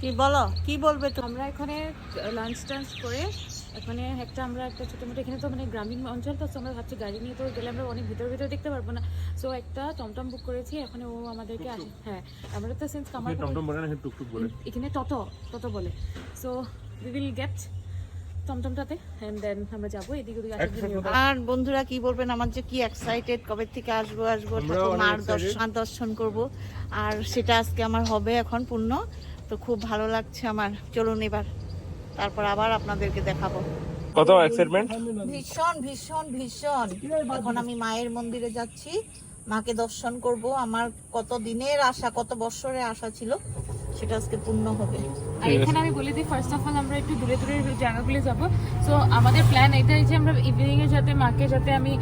কি বলো? কি বলবে তো? আমরা এখানে লাঞ্চ টাঞ্চ করে এখানে একটা আমরা একটা ছোটো মোটো এখানে তো মানে গ্রামীণ অঞ্চল তো আমরা ভাবছি গাড়ি নিয়ে তো গেলে আমরা অনেক ভিতরে ভিতরে দেখতে পারব না। সো একটা টমটম বুক করেছি এখন ও আমাদেরকে আসে হ্যাঁ আমরা তো সেন্স কামার টমটম বলে না টুকটুক বলে। এখানে তত তত বলে। সো উই উইল গেট টমটমটাতে অ্যান্ড দেন আমরা যাব এদিকে ওদিকে আর বন্ধুরা কি বলবেন আমার যে কি এক্সাইটেড কবে থেকে আসব আসব মার দর্শন দর্শন করব। আর সেটা আজকে আমার হবে এখন পূর্ণ। তো খুব ভালো লাগছে আমার। চলুন এবার। তারপর আবার আপনাদেরকে দেখাবো। কত এক্সাইটমেন্ট ভীষণ ভীষণ ভীষণ। এখন আমি মায়ের মন্দিরে যাচ্ছি। মাকে দর্শন করব। আমার কত দিনের আশা কত বছরের আশা ছিল সেটা আজকে পূর্ণ হবে। আর এখানে আমি বলে দিই ফার্স্ট অফ অল আমরা একটু দূরে দূরে জায়গাগুলো যাব। সো আমাদের প্ল্যান এটাই যে আমরা ইভিনিং এ যাতে মাকে যাতে আমি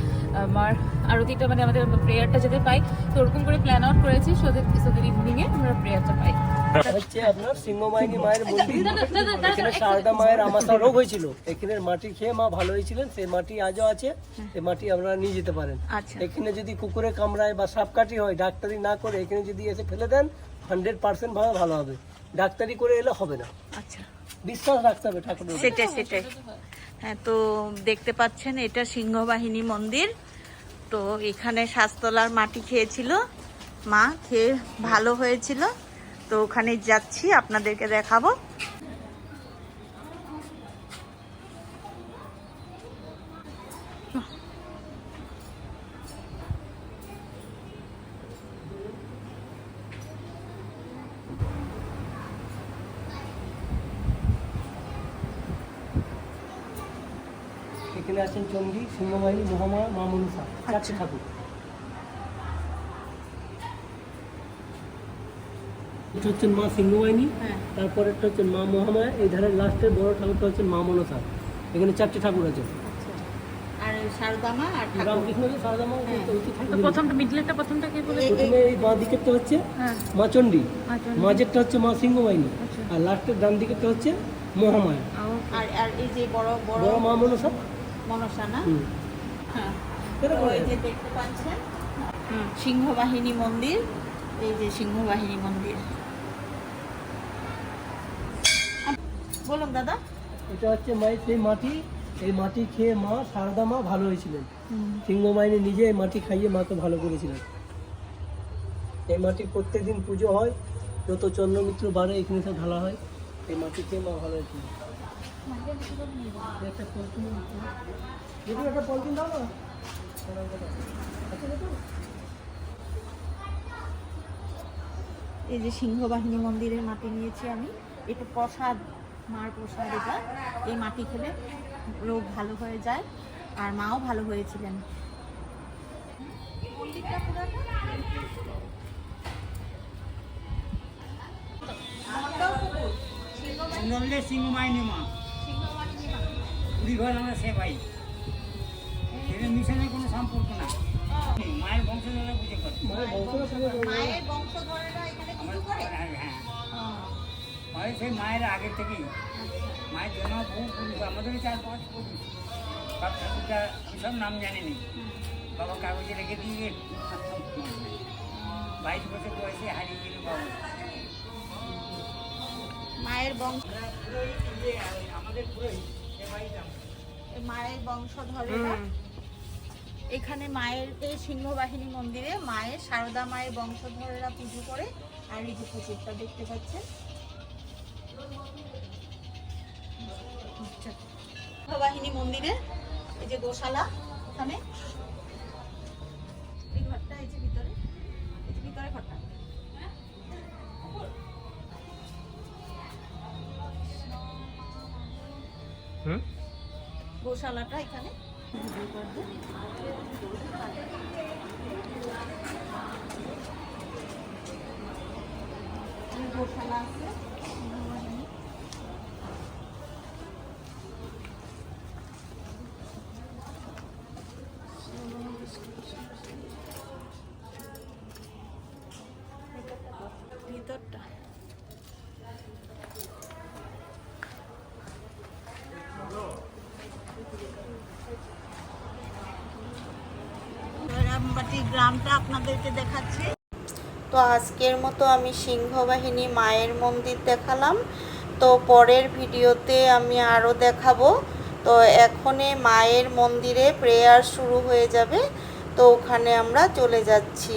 আমার আরতিটা মানে আমাদের প্রেয়ারটা যাতে পাই। তো ওরকম করে প্ল্যান আউট করেছি so that so that evening এ আমরা প্রেয়ারটা পাই। হচ্ছে আপনার সিংহবাহিনী মায়ের মন্দির এখানে সারদা মায়ের আমাশা রোগ হয়েছিল। এখানের মাটি খেয়ে মা ভালো হয়েছিলেন সেই মাটি আজও আছে সেই মাটি আপনারা নিয়ে যেতে পারেন। আচ্ছা। এখানে যদি কুকুরে কামড়ায় বা সাপকাঠি হয় ডাক্তারি না করে এখানে যদি এসে ফেলে দেন হান্ড্রেড পার্সেন্ট ভাবে ভালো হবে। ডাক্তারি করে এলে হবে না। আচ্ছা। বিশ্বাস রাখতে হবে উপর। সেটাই সেটাই। হ্যাঁ তো দেখতে পাচ্ছেন এটা সিংহবাহিনী মন্দির। তো এখানে শাস্তলার মাটি খেয়েছিল। মা খেয়ে ভালো হয়েছিল। তো ওখানে যাচ্ছি আপনাদেরকে দেখাবো। এখানে আছেন চণ্ডী সিংহবাহিনী মহামায়া মা মনসা চারটে ঠাকুর। এটা হচ্ছেন মা সিংহবাহিনী হ্যাঁ। তারপরেরটা মা মহামায়া এই ধারের লাস্টের বড় ঠাকুরটা হচ্ছে মা মনসা এখানে চারটে ঠাকুর আছে। হচ্ছে মা চণ্ডী। আচ্ছা মাঝেরটা হচ্ছে মা সিংহবাহিনী। আর লাস্টের ডান দিকেরটা হচ্ছে মহামায়া। আর আর এই যে বড় বড় বড় মা মনসা? মনসা না? হ্যাঁ। যে দেখতে পাচ্ছেন সিংহবাহিনী মন্দির এই যে সিংহবাহিনী মন্দির। বলুন দাদা। এটা হচ্ছে সেই মাটি। এই মাটি খেয়ে মা সারদা মা ভালো হয়েছিলেন। সিংহবাহিনী নিজে এই মাটি খাইয়ে মাকে ভালো করেছিলেন। এই মাটি প্রত্যেকদিন পুজো হয় যত চন্দ্রমিত্র বাড়ে এখানে সব ঢালা হয়। এই মাটি খেয়ে মা ভালো হয়েছিল একটা পলিথিন একটা পলিথিন দাও না। এই যে সিংহবাহিনী মন্দিরের মাটি নিয়েছি আমি। এটা প্রসাদ মার প্রসাদ এটা। এই মাটি খেলে রোগ ভালো হয়ে যায় আর মাও ভালো হয়েছিলেন। সিংহবাহিনী মা। কুড়িঘর আমরা সে ভাই এটা মিশনের কোনো সম্পর্ক না মায়ের বংশধরা পুজো করে। মায়ের বংশের মায়ের সেই মায়ের আগের থেকেই। মায়ের জন্য বহু পুরুষ আমাদের চার পাঁচ পুরুষ। সব ঠাকুরটা সব নাম জানি নি। বাবা কাগজে রেখে দিয়ে বাইশ বছর বয়সে হারিয়ে গেল বাবা। মায়ের বংশ আমাদের পুরোই সে মায়ের বংশধরেরা। এখানে মায়ের এই সিংহবাহিনী মন্দিরে মায়ের সারদা মায়ের বংশধরেরা পুজো করে। আর এই যে পুকুরটা দেখতে পাচ্ছেন। সিংহবাহিনী মন্দিরে এই যে গোশালা ওখানে। এই ঘরটা এই যে ভিতরে এই যে ভিতরে ঘরটা। গোশালাটা এখানে। গোশালা আছে সিংহবাহিনী। ভিতরটা রামবাটি গ্রামটা আপনাদেরকে দেখাচ্ছি। তো আজকের মতো আমি সিংহবাহিনী মায়ের মন্দির দেখালাম। তো পরের ভিডিওতে আমি আরও দেখাবো। তো এখনে মায়ের মন্দিরে প্রেয়ার শুরু হয়ে যাবে। তো ওখানে আমরা চলে যাচ্ছি।